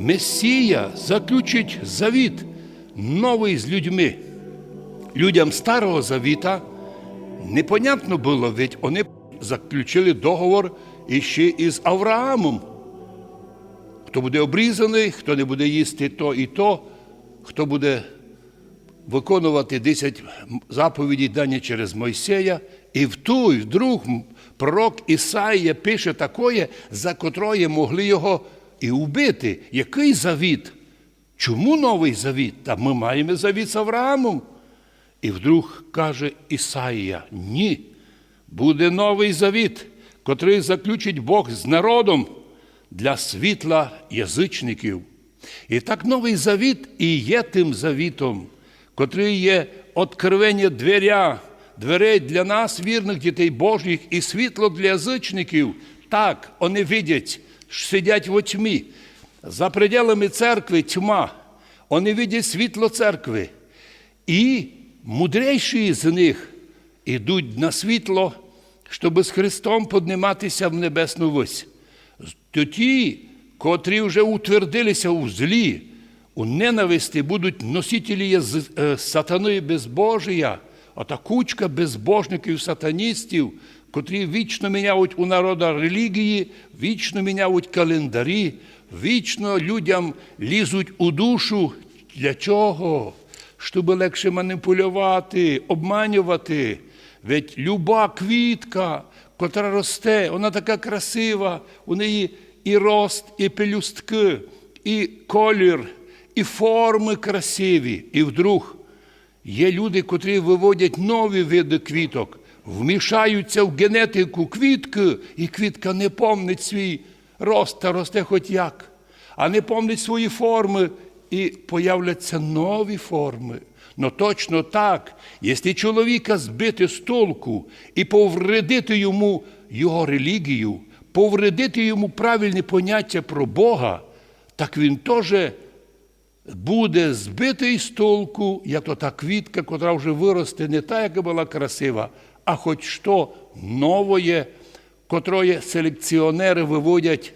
Месія заключить завіт новий з людьми. Людям Старого Завіта непонятно було, ведь вони заключили договор іще із Авраамом. Хто буде обрізаний, хто не буде їсти то і то, хто буде виконувати 10 заповідей дані через Мойсея, і в ту, і вдруг пророк Ісаїя пише такое, за котрое могли його і вбити. Який завіт? Чому новий завіт? Та ми маємо завіт з Авраамом. І вдруг каже Ісаїя: ні, буде новий завіт, котрий заключить Бог з народом для світла язичників. І так новий завіт і є тим завітом, котрий є откровення дверя, дверей для нас, вірних дітей Божих, і світло для язичників. Так, вони видять, сидять в тьмі. За пределами церкви тьма. Вони видять світло церкви. І мудрейші з них ідуть на світло, щоб з Христом підніматися в небесну вись. То ті, котрі вже утвердилися у злі, у ненависті будуть носителі е, сатани безбожія, ота кучка безбожників, сатаністів, котрі вічно міняють у народа релігії, вічно міняють календарі, вічно людям лізуть у душу. Для чого? Щоб легше маніпулювати, обманювати. Ведь люба квітка, котра росте, вона така красива, у неї і рост, і пелюстки, і колір, і форми красиві. І вдруг є люди, котрі виводять нові види квіток, вмішаються в генетику квітки, і квітка не помнить свій рост та росте хоч як, а не помнить свої форми, і появляться нові форми. Но точно так, якщо чоловіка збити з толку і повредити йому його релігію, повредити йому правильне поняття про Бога, так він теж буде збитий з толку, як то та квітка, котра вже виросте не та, яка була красива, а хоч що новое, котроє селекціонери виводять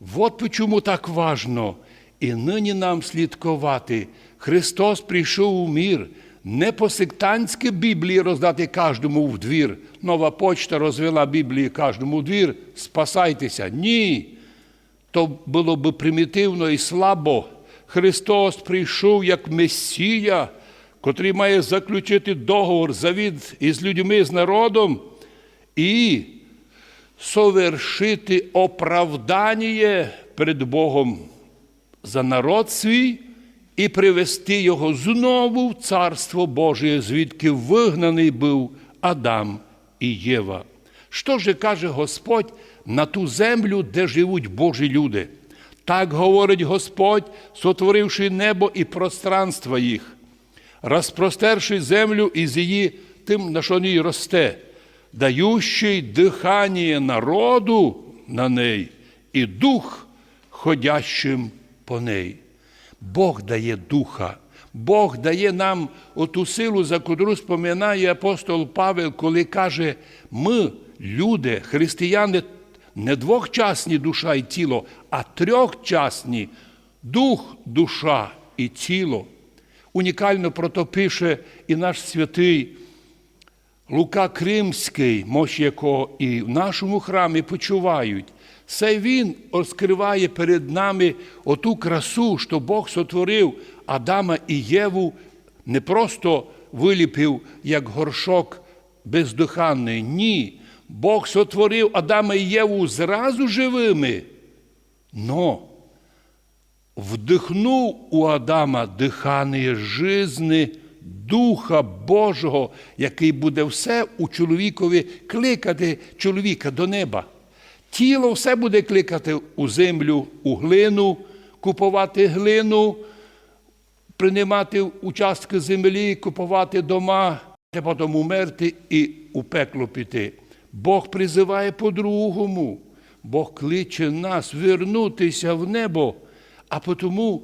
Вот почему так важно. І нині нам слідкувати. Христос прийшов у мір не по сектантській Біблії роздати кожному в двір. Нова почта розвела Біблії кожному в двір. Спасайтеся. Ні. То було би примітивно і слабо. Христос прийшов як Месія, котрий має заключити договор, завіт із людьми, з народом і совершити оправдання перед Богом за народ свій і привести його знову в Царство Боже, звідки вигнаний був Адам і Єва. Що же каже Господь на ту землю, де живуть Божі люди? Так говорить Господь, сотворивши небо і пространство їх, розпростерши землю із її тим, на що ній росте, даючий дихання народу на неї і дух ходящим по неї. Бог дає духа. Бог дає нам оту силу, за котру споминає апостол Павел, коли каже, ми, люди, християни, не двохчасні душа і тіло, а трьохчасні дух, душа і тіло. Унікально про пише і наш святий Лука Кримський, мощ якого і в нашому храмі почувають. Це він розкриває перед нами оту красу, що Бог сотворив Адама і Єву, не просто виліпив як горшок бездуханний. Ні. Бог сотворив Адама і Єву зразу живими. Но вдихнув у Адама дихання жизни Духа Божого, який буде все у чоловікові кликати чоловіка до неба. Тіло все буде кликати у землю, у глину, купувати глину, приймати участки землі, купувати дома, та потім умерти і у пекло піти. Бог призиває по-другому. Бог кличе нас вернутися в небо. А тому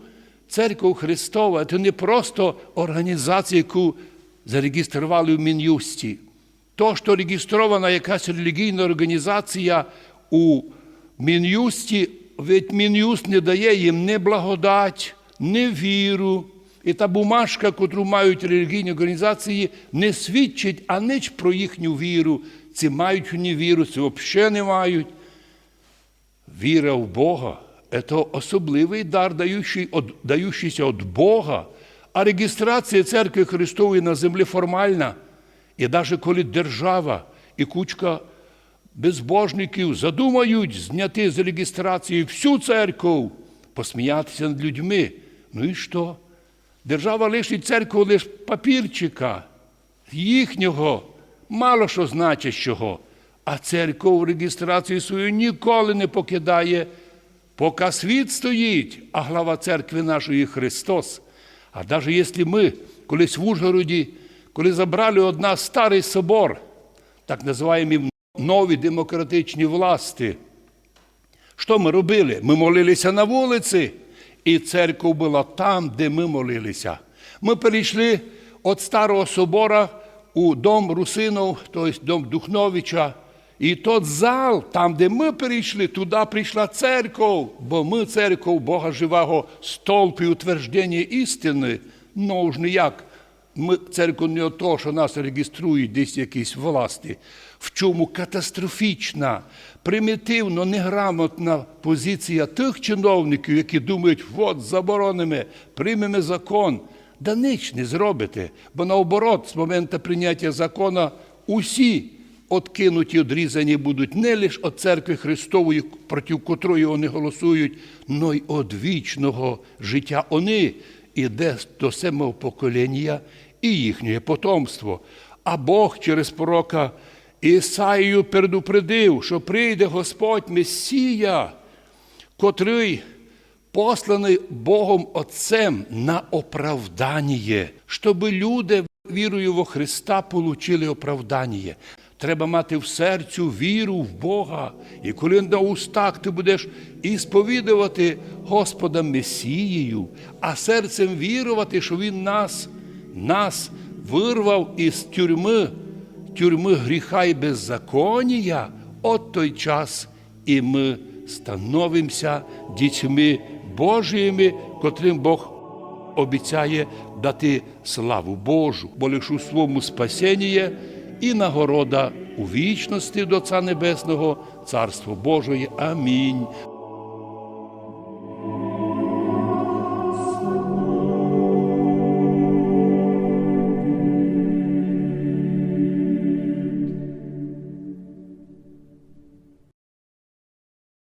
Церква Христова це не просто організація, яку зареєстрували в Мін'юсті. То, що реєстрована якась релігійна організація у Мін'юсті, ведь Мін'юст не дає їм ні благодать, ні віру. І та бумажка, котру мають релігійні організації, не свідчить анич про їхню віру. Ці мають вони віру, ці взагалі не мають. Віра в Бога це особливий дар, даючий, от, даючийся від Бога, а реєстрація церкви Христової на землі формальна. І навіть коли держава і кучка безбожників задумають зняти з реєстрації всю церкву, посміятися над людьми. Ну і що? Держава лишить церкву лише папірчика, їхнього, мало що значущого. А церков реєстрацію свою ніколи не покидає, поки світ стоїть, а глава церкви нашої Христос. А навіть якщо ми колись в Ужгороді, коли забрали од нас старий собор, так називаємо нові демократичні власти, що ми робили? Ми молилися на вулиці, і церква була там, де ми молилися. Ми перейшли від старого собора у дом Русинов, тобто дом Духновича. І тот зал, там, де ми перейшли, туди прийшла церква, бо ми церква Бога живого, столб і утвердження істини. Ну ж ніяк. Ми церква не то, що нас реєструють десь якісь власті. В чому катастрофічна, примітивно, неграмотна позиція тих чиновників, які думають, от заборонимо, приймемо закон. Да ніч не зробите, бо наоборот, з моменту прийняття закону усі откинуті, одрізані будуть не лише від церкви Христової, проти котрої вони голосують, но й від вічного життя. Вони іде до самого покоління і їхнє потомство. А Бог через пророка Ісаїю предупредив, що прийде Господь Месія, котрий посланий Богом Отцем на оправдання, щоб люди, вірою во Христа, получили оправдання. Треба мати в серцю віру в Бога. І коли на устах ти будеш і сповідувати Господа Месією, а серцем вірувати, що Він нас, нас вирвав із тюрми, тюрми гріха і беззаконія, от той час і ми становимося дітьми Божіми, котрим Бог обіцяє дати славу Божу, бо лише у своєму спасенні і нагорода у вічності до Отця Небесного, Царство Божої. Амінь.